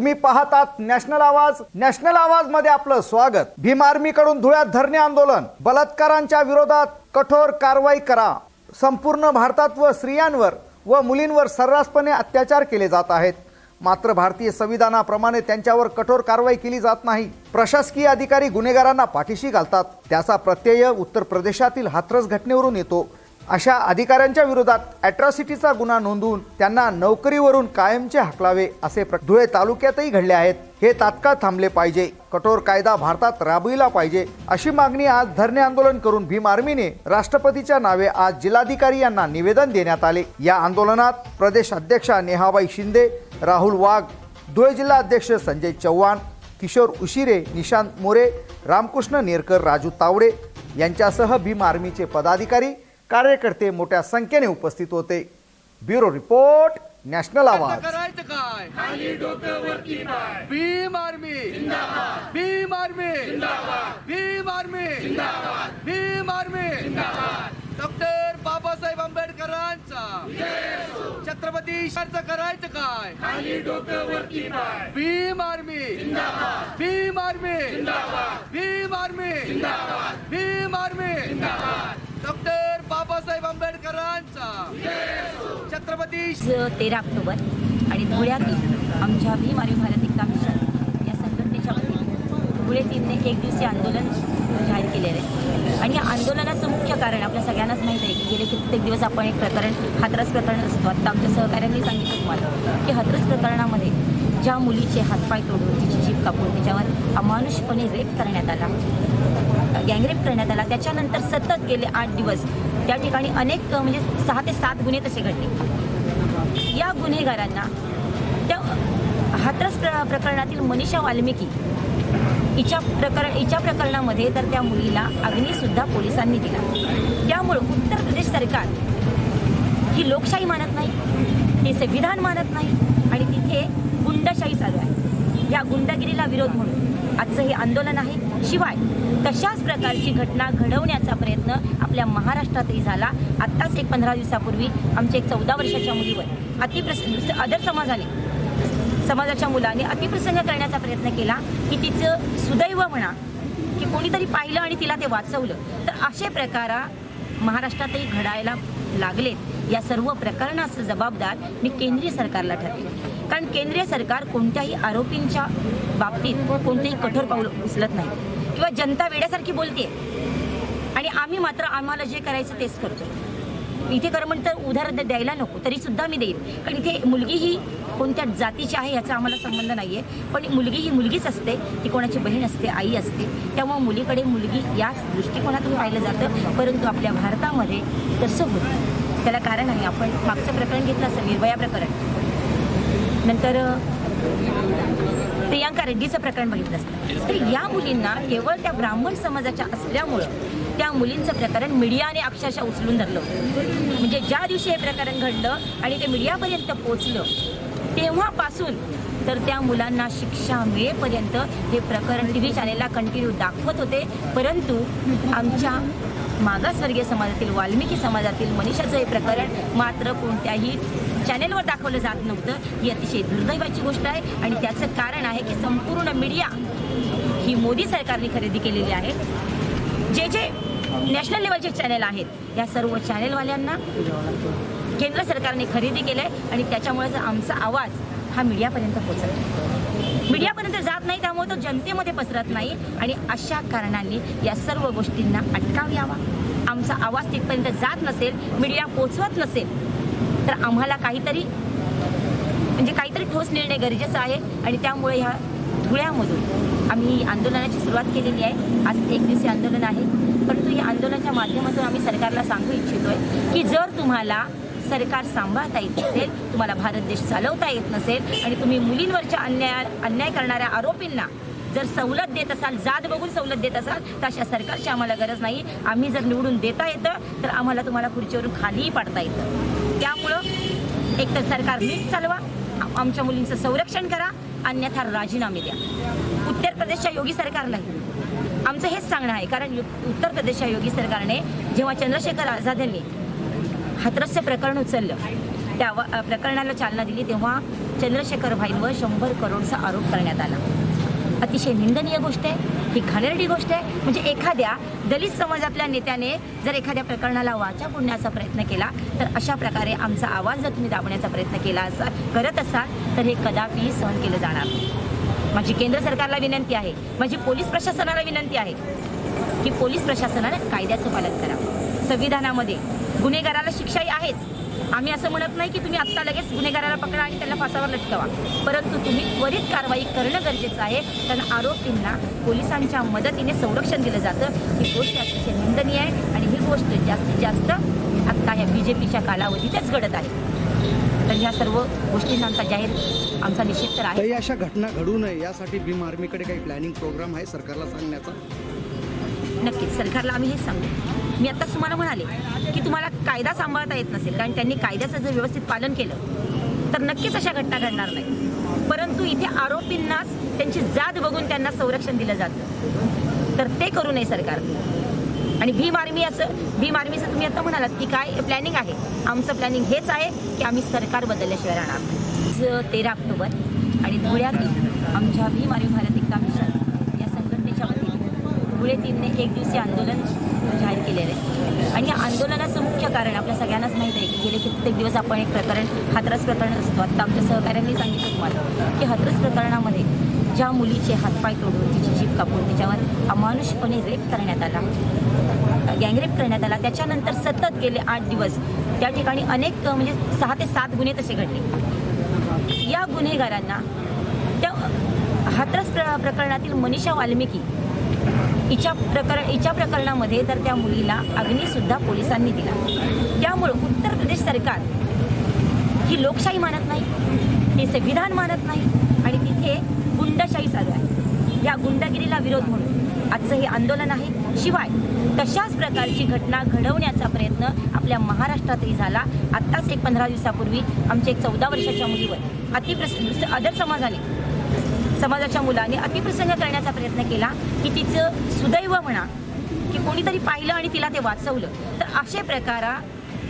तुम्ही पाहतात नॅशनल आवाज नॅशनल आवाजमध्ये आपलं स्वागत. भीम आर्मी कडून धुळ्यात धरणे आंदोलन. बलात्कारांच्या विरोधात कठोर कारवाई करा. संपूर्ण भारतात व स्त्रियांवर व मुलींवर सर्रासपणे अत्याचार केले जात आहेत. मात्र भारतीय संविधानाप्रमाणे त्यांच्यावर कठोर कारवाई केली जात नाही. प्रशासकीय अधिकारी गुन्हेगारांना पाठीशी घालतात. त्याचा प्रत्यय उत्तर प्रदेशातील हाथरस घटनेवरून येतो. अशा अधिकाऱ्यांच्या विरोधात अॅट्रॉसिटीचा गुन्हा नोंदवून त्यांना नोकरीवरून कायमचे हकलावे असे प्र- धुळे तालुक्यातही घडले आहेत. हे तात्काळ थांबले पाहिजे. कठोर कायदा भारतात राबविला पाहिजे अशी मागणी आज धरणे आंदोलन करून भीम आर्मीने राष्ट्रपतीच्या नावे आज जिल्हाधिकारी यांना निवेदन देण्यात आले. या आंदोलनात प्रदेश अध्यक्षा नेहाबाई शिंदे राहुल वाघ धुळे जिल्हा अध्यक्ष संजय चव्हाण किशोर उशिरे निशांत मोरे रामकृष्ण नेरकर राजू तावडे यांच्यासह भीम आर्मीचे पदाधिकारी कार्यकर्ते मोठ्या संख्येने उपस्थित होते. ब्युरो रिपोर्ट नॅशनल आवाज. करायचं काय? खाली डोक्यावरती Bhim army. Bhim army. Bhim army. Bhim army. Doctor Babasaheb आंबेडकरांचा. छत्रपती करायचं काय? खाली डोक्यावरती Bhim army. Bhim army. Bhim army. Bhim army. Babasaheb आंबेडकरांचा. छत्रपती तेरा ऑक्टोबर आणि धुळ्यातील आमच्या भीम आणि भारत एकता मिशन या संघटनेच्या वतीने धुळे टीमने एक दिवसीय आंदोलन जाहीर केलेलं. आहे आणि या आंदोलनाचं मुख्य कारण आपल्या सगळ्यांनाच माहीत आहे की गेले कित्येक दिवस आपण एक प्रकरण हातरस प्रकरण असतो. आत्ता आमच्या सहकाऱ्यांनी सांगितलं तुम्हाला की हातरस प्रकरणामध्ये ज्या मुलीचे हातपाय तोडून तिची जीप कापून तिच्यावर अमानुषपणे रेप करण्यात आला गँगरेप करण्यात आला. त्याच्यानंतर सतत गेले आठ दिवस त्या ठिकाणी अनेक म्हणजे सहा ते सात गुन्हे तसे घडले. या गुन्हेगारांना त्या हातरस प्र प्रकरणातील मनीषा वाल्मिकी हिच्या प्रकरण हिच्या प्रकरणामध्ये तर त्या मुलीला अग्नीसुद्धा पोलिसांनी दिला. त्यामुळं उत्तर प्रदेश सरकार ही लोकशाही मानत नाही हे संविधान मानत नाही आणि तिथे गुंडशाही चालू आहे. या गुंडगिरीला विरोध म्हणून आजचं हे आंदोलन आहे. शिवाय तशाच प्रकारची घटना घडवण्याचा प्रयत्न आपल्या महाराष्ट्रातही झाला. आत्ताच एक पंधरा दिवसापूर्वी आमच्या एक चौदा वर्षाच्या मुलीवर अतिप्रस अदर समाजाने समाजाच्या मुलाने अतिप्रसंग करण्याचा प्रयत्न केला की तिचं सुदैव म्हणा की कोणीतरी पाहिलं आणि तिला ते वाचवलं तर असे प्रकार महाराष्ट्रातही घडायला लागलेत. या सर्व प्रकरणाचं जबाबदार मी केंद्रीय सरकारला ठरले कारण केंद्रीय सरकार कोणत्याही आरोपींच्या बाबतीत कोणतेही कठोर पाऊल उचलत नाही. किंवा जनता वेड्यासारखी बोलते आणि आम्ही मात्र आम्हाला जे करायचं तेच करतो इथे खरं म्हणतं तर उदाहरण द्यायला नको तरी सुद्धा मी देईन. कारण इथे मुलगी ही कोणत्या जातीची आहे याचा आम्हाला संबंध नाही आहे पण मुलगी ही मुलगीच असते ती कोणाची बहीण असते आई असते. त्यामुळे मुलीकडे मुलगी याच दृष्टिकोनातून पाहिलं जातं. परंतु आपल्या भारतामध्ये तसं होतं त्याला कारण आहे आपण मागचं प्रकरण घेतलं असं निर्भया प्रकरण. नंतर प्रियांका रेड्डीचं प्रकरण बघितलं असतं. तर या मुलींना केवळ त्या ब्राह्मण समाजाच्या असल्यामुळं त्या मुलींचं प्रकरण मीडियाने अक्षरशः उचलून धरलं. म्हणजे ज्या दिवशी हे प्रकरण घडलं आणि ते मीडियापर्यंत पोचलं तेव्हापासून तर त्या मुलांना शिक्षा मिळेपर्यंत हे प्रकरण टी व्ही चॅनेलला कंटिन्यू दाखवत होते. परंतु आमच्या मागासवर्गीय समाजातील वाल्मिकी समाजातील मनीषाचं हे प्रकरण मात्र कोणत्याही चॅनेलवर दाखवलं जात नव्हतं. ही अतिशय दुर्दैवाची गोष्ट आहे आणि त्याचं कारण आहे की संपूर्ण मीडिया ही मोदी सरकारने खरेदी केलेली आहे. जे जे नॅशनल लेवलचे चॅनेल आहेत या सर्व चॅनेलवाल्यांना केंद्र सरकारने खरेदी केलं आहे आणि त्याच्यामुळेच आमचा आवाज हा मीडियापर्यंत पोचत मीडियापर्यंत जात नाही त्यामुळे तो जनतेमध्ये पसरत नाही. आणि अशा कारणांनी या सर्व गोष्टींना अटकाव यावा. आमचा आवाज तिथपर्यंत जात नसेल मीडिया पोचवत नसेल तर आम्हाला काहीतरी म्हणजे काहीतरी ठोस निर्णय गरजेचा आहे. आणि त्यामुळे ह्या धुळ्यामधून आम्ही ही आंदोलनाची सुरुवात केलेली आहे. आज एक दिवशी आंदोलन आहे. परंतु या आंदोलनाच्या माध्यमातून आम्ही सरकारला सांगू इच्छितोय की जर तुम्हाला सरकार सांभाळता येत नसेल तुम्हाला भारत देश चालवता येत नसेल आणि तुम्ही मुलींवरच्या अन्याय अन्याय करणाऱ्या आरोपींना जर सवलत देत असाल जात बघून सवलत देत असाल तर अशा सरकारची आम्हाला गरज नाही. आम्ही जर निवडून देता येतं तर आम्हाला तुम्हाला खुर्चीवरून खालीही पाडता येतं. त्यामुळं एकतर सरकार नीट चालवा आमच्या मुलींचं संरक्षण करा अन्यथा राजीनामे द्या. उत्तर प्रदेशच्या योगी सरकारलाही आमचं हेच सांगणं आहे कारण यु- उत्तर प्रदेशच्या योगी सरकारने जेव्हा चंद्रशेखर आझाद यांनी हाथरसचं प्रकरण उचललं. त्या प्रकरणाला चालना दिली तेव्हा चंद्रशेखर भाईंवर शंभर करोडचा आरोप करण्यात आला. अतिशय निंदनीय गोष्ट आहे. ही घाणेरडी गोष्ट आहे. म्हणजे एखाद्या दलित समाजातल्या नेत्याने जर एखाद्या प्रकरणाला वाचा फोडण्याचा प्रयत्न केला तर अशा प्रकारे आमचा आवाज जर तुम्ही दाबण्याचा प्रयत्न केला असा करत असाल तर हे कदापि सहन केलं जाणार माझी केंद्र सरकारला विनंती आहे. माझी पोलीस प्रशासनाला विनंती आहे की पोलीस प्रशासनानं कायद्याचं पालन करावं. संविधानामध्ये. गुन्हेगाराला शिक्षाही आहेच. आम्ही असं म्हणत नाही की तुम्ही आत्ता लगेच गुन्हेगाराला पकडा आणि त्याला फासावर लटकवा. परंतु तुम्ही त्वरित कारवाई करणं गरजेचं आहे. कारण आरोपींना पोलिसांच्या मदतीने संरक्षण दिलं जातं. ही गोष्ट अतिशय निंदनीय आहे आणि ही गोष्ट जास्तीत जास्त आत्ता ह्या बी जे पीच्या कालावधीतच घडत आहे. तर ह्या सर्व गोष्टींना आमचा जाहीर आमचा निषेध तर आहे. अशा घटना घडू नये यासाठी भीम आर्मीकडे काही प्लॅनिंग प्रोग्राम आहे सरकारला सांगण्याचा? नक्कीच सरकारला आम्ही हेच सांगू. मी आत्ताच तुम्हाला म्हणाले की तुम्हाला कायदा सांभाळता येत नसेल कारण त्यांनी कायद्याचं जर व्यवस्थित पालन केलं तर नक्कीच अशा घटना घडणार नाही परंतु इथे आरोपींनाच त्यांची जात बघून त्यांना संरक्षण दिलं जातं. तर ते करू नये सरकार. आणि भीम आर्मी असं भीम आर्मीचं तुम्ही आता म्हणालात की काय प्लॅनिंग आहे? आमचं प्लॅनिंग हेच आहे की आम्ही सरकार बदलल्याशिवाय राहणार तेरा ऑक्टोबर आणि धुळ्यातील आमच्या भीम आर्मी भारत एकता मिशन या संघटनेच्या वतीने धुळे तीनने एक दिवसीय आंदोलन जाहीर केलेलं आहे. आणि या आंदोलनाचं मुख्य कारण आपल्या सगळ्यांनाच माहीत आहे की गेले कित्येक दिवस आपण एक प्रकरण हातरस प्रकरण असतो. आत्ता आमच्या सहकाऱ्यांनी सांगितलं तुम्हाला की हातरस प्रकरणामध्ये ज्या मुलीचे हातपाय तोडून तिची जीप कापून तिच्यावर अमानुषपणे रेप करण्यात आला गँगरेप करण्यात आला. त्याच्यानंतर सतत गेले आठ दिवस त्या ठिकाणी अनेक म्हणजे सहा ते सात गुन्हे तसे घडले. या गुन्हेगारांना त्या हातरस प्र प्रकरणातील मनीषा वाल्मिकी हिच्या प्रकरण हिच्या प्रकरणामध्ये तर त्या मुलीला अग्नीसुद्धा पोलिसांनी दिला. त्यामुळं उत्तर प्रदेश सरकार ही लोकशाही मानत नाही हे संविधान मानत नाही आणि तिथे गुंडशाही चालू आहे. या गुंडगिरीला विरोध म्हणून आजचं हे आंदोलन आहे. शिवाय तशाच प्रकारची घटना घडवण्याचा प्रयत्न आपल्या महाराष्ट्रातही झाला. आत्ताच एक पंधरा दिवसापूर्वी आमच्या एक चौदा वर्षाच्या मुलीवर अतिप्रस अदर समाजाने समाजाच्या मुलाने अतिप्रसंग करण्याचा प्रयत्न केला की तिचं सुदैव म्हणा की कोणीतरी पाहिलं आणि तिला ते वाचवलं तर असे प्रकारा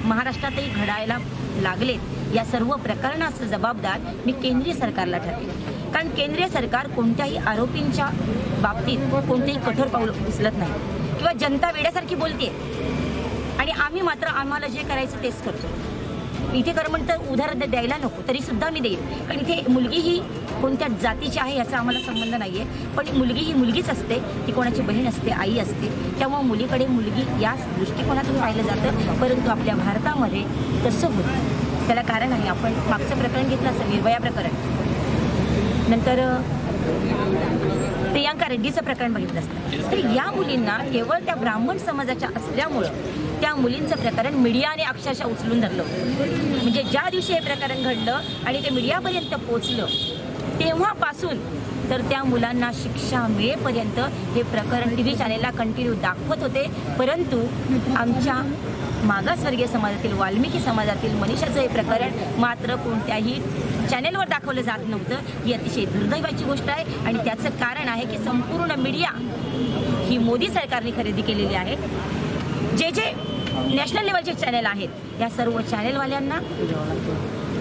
महाराष्ट्रातही घडायला लागलेत. या सर्व प्रकरणाचं जबाबदार मी केंद्रीय सरकारला ठरले कारण केंद्रीय सरकार कोणत्याही आरोपींच्या बाबतीत कोणतेही कठोर पाऊल उचलत नाही. किंवा जनता वेड्यासारखी बोलते आणि आम्ही मात्र आम्हाला जे करायचं तेच करतो इथे खरं म्हणतं उधार द्यायला नको तरी सुद्धा मी देईन. कारण इथे मुलगी ही कोणत्या जातीची आहे याचा आम्हाला संबंध नाही आहे पण मुलगी ही मुलगीच असते ती कोणाची बहीण असते आई असते. त्यामुळे मुलीकडे मुलगी या दृष्टिकोनातून पाहिलं जातं. परंतु आपल्या भारतामध्ये तसं होतं त्याला कारण आहे आपण मागचं प्रकरण घेतलं असं निर्भया प्रकरण. नंतर प्रियांका रेड्डीचं प्रकरण बघितलं असतं. तर या मुलींना केवळ त्या ब्राह्मण समाजाच्या असल्यामुळं त्या मुलींचं प्रकरण मीडियाने अक्षरशः उचलून धरलं. म्हणजे ज्या दिवशी हे प्रकरण घडलं आणि ते मीडियापर्यंत पोचलं तेव्हापासून तर त्या मुलांना शिक्षा मिळेपर्यंत हे प्रकरण टी व्ही चॅनेलला कंटिन्यू दाखवत होते. परंतु आमच्या मागासवर्गीय समाजातील वाल्मिकी समाजातील मनीषाचं हे प्रकरण मात्र कोणत्याही चॅनेलवर दाखवलं जात नव्हतं. ही अतिशय दुर्दैवाची गोष्ट आहे आणि त्याचं कारण आहे की संपूर्ण मीडिया ही मोदी सरकारने खरेदी केलेली आहे. जे जे नॅशनल लेवलचे चॅनेल आहेत. या सर्व चॅनेलवाल्यांना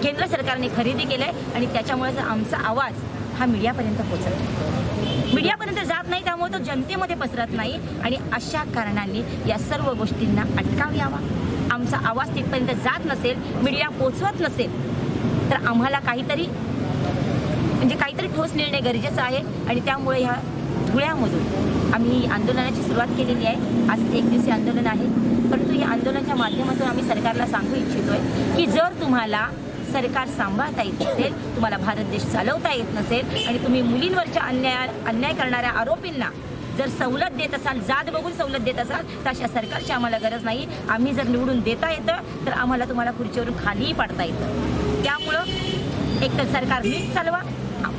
केंद्र सरकारने खरेदी केलं आहे आणि त्याच्यामुळे आमचा आवाज हा मीडियापर्यंत पोचत मीडियापर्यंत जात नाही त्यामुळे तो जनतेमध्ये पसरत नाही. आणि अशा कारणांनी या सर्व गोष्टींना अटकाव यावा. आमचा आवाज तिथपर्यंत जात नसेल मीडिया पोचवत नसेल तर आम्हाला काहीतरी म्हणजे काहीतरी ठोस निर्णय गरजेचा आहे. आणि त्यामुळे ह्या धुळ्यामधून आम्ही आंदोलनाची सुरुवात केलेली आहे. आज एक दिवसीय आंदोलन आहे. परंतु या आंदोलनाच्या माध्यमातून आम्ही सरकारला सांगू इच्छितोय की जर तुम्हाला सरकार सांभाळता येत नसेल तुम्हाला भारत देश चालवता येत नसेल आणि तुम्ही मुलींवरच्या अन्याय अन्याय करणाऱ्या आरोपींना जर सवलत देत असाल जात बघून सवलत देत असाल तर अशा सरकारची आम्हाला गरज नाही. आम्ही जर निवडून देता येतं तर आम्हाला तुम्हाला खुर्चीवरून खालीही पाडता येतं. त्यामुळं एकतर सरकार नीट चालवा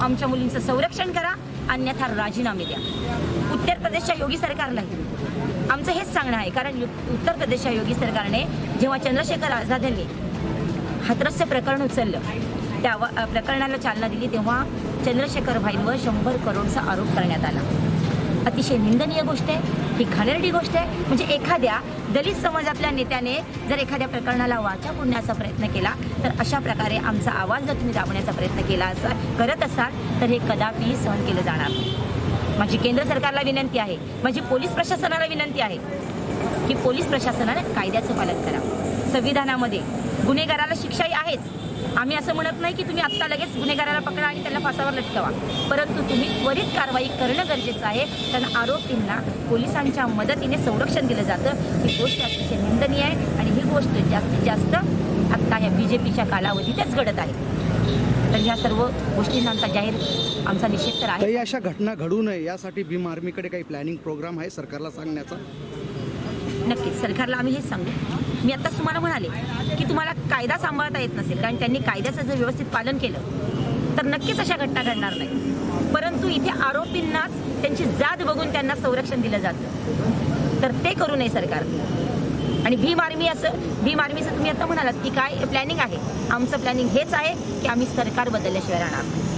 आमच्या मुलींचं संरक्षण करा अन्यथा राजीनामे द्या. उत्तर प्रदेशच्या योगी सरकारलाही आमचं हेच सांगणं आहे कारण यु- उत्तर प्रदेशच्या योगी सरकारने जेव्हा चंद्रशेखर आझाद यांनी हातरस्य प्रकरण उचललं त्या प्रकरणाला चालना दिली तेव्हा चंद्रशेखर भाईंवर शंभर करोडचा आरोप करण्यात आला. अतिशय निंदनीय गोष्ट आहे. ही घाणेरडी गोष्ट आहे. म्हणजे एखाद्या दलित समाजातल्या नेत्याने जर एखाद्या प्रकरणाला वाचा फोडण्याचा प्रयत्न केला तर अशा प्रकारे आमचा आवाज जर तुम्ही दाबण्याचा प्रयत्न केला असा करत असाल तर हे कदापि सहन केलं जाणार नाही. माझी केंद्र सरकारला विनंती आहे. माझी पोलीस प्रशासनाला विनंती आहे की पोलीस प्रशासनाने कायद्याचं पालन करावं संविधानामध्ये गुन्हेगाराला शिक्षाही आहेच. आम्ही असं म्हणत नाही की तुम्ही आत्ता लगेच गुन्हेगाराला पकडा आणि त्याला फासावर लटकवा. परंतु तुम्ही त्वरित कारवाई करणं गरजेचं आहे. कारण आरोपींना पोलिसांच्या मदतीने संरक्षण दिलं जातं. ही गोष्ट अतिशय निंदनीय आहे आणि ही गोष्ट जास्तीत जास्त आत्ता या बी जे पीच्या कालावधीतच घडत आहे. तर ह्या सर्व गोष्टींना आमचा जाहीर आमचा निषेध तर आहे. अशा घटना घडू नये यासाठी भीम आर्मीकडे काही प्लॅनिंग प्रोग्राम आहे सरकारला सांगण्याचा? नक्कीच. सरकारला आम्ही हेच सांगू. मी आत्ताच तुम्हाला म्हणाले की तुम्हाला कायदा सांभाळता येत नसेल कारण त्यांनी कायद्याचं जर व्यवस्थित पालन केलं तर नक्कीच अशा घटना घडणार नाही. परंतु इथे आरोपींनाच त्यांची जात बघून त्यांना संरक्षण दिलं जातं. तर ते करू नये सरकार. आणि भीम आर्मी असं भीम आर्मीचं तुम्ही आता म्हणालात की काय प्लॅनिंग आहे? आमचं प्लॅनिंग हेच आहे की आम्ही सरकार बदलल्याशिवाय राहणार नाही.